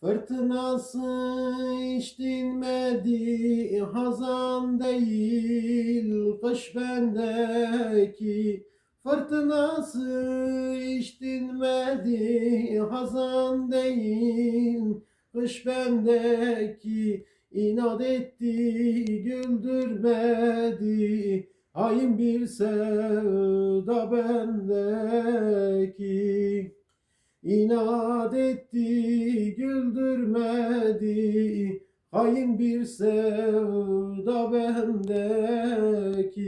Fırtınası hiç dinmedi hazan değil kış bendeki. Fırtınası hiç dinmedi hazan değil kış bendeki. İnat etti güldürmedi hain bir sevda bendeki İnat etti, güldürmedi, hain bir sevda bendeki.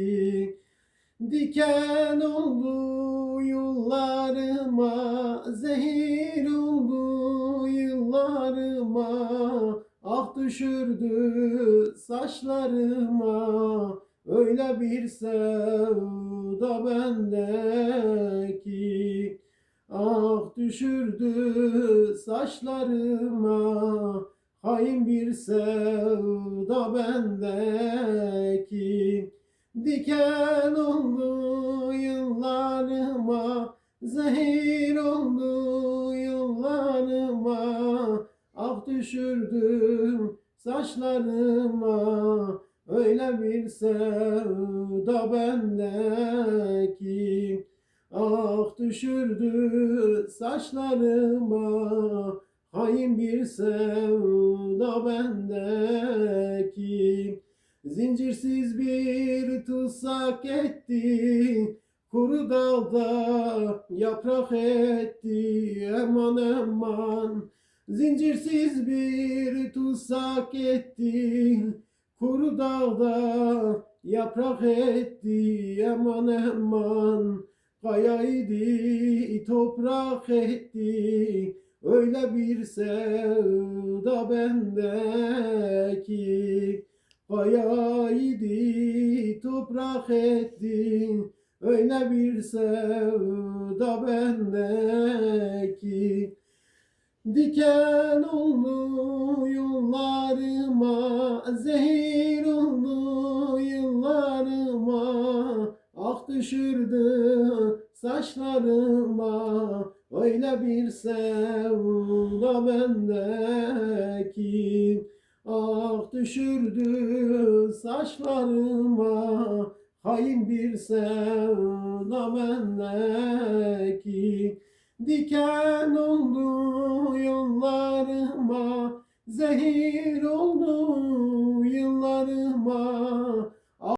Diken oldu yollarıma, zehir oldu yıllarıma, ah düşürdü saçlarıma, öyle bir sevda bendeki. Düşürdü saçlarıma. Hain bir sevda bendeki. Diken oldu yıllarıma zehir oldu yıllarıma. Ah düşürdüm saçlarıma öyle bir sevda bendeki Ah düşürdü saçlarıma hain bir sevda bendeki. Zincirsiz bir tutsak etti Kuru dalda yaprak etti. Eman eman Zincirsiz bir tutsak etti Kuru dağda yaprak etti. Eman eman Kayaydı toprak etti. Öyle bir sevda bendeki. Kayaydı toprak etti. Öyle bir sevda bendeki. Diken oldu yollarıma, zehir oldu düşürdü saçlarıma. Öyle bir sevda bendeki. Ah düşürdü saçlarıma. Hain bir sevda bendeki. Diken oldu yollarıma Zehir oldu yıllarıma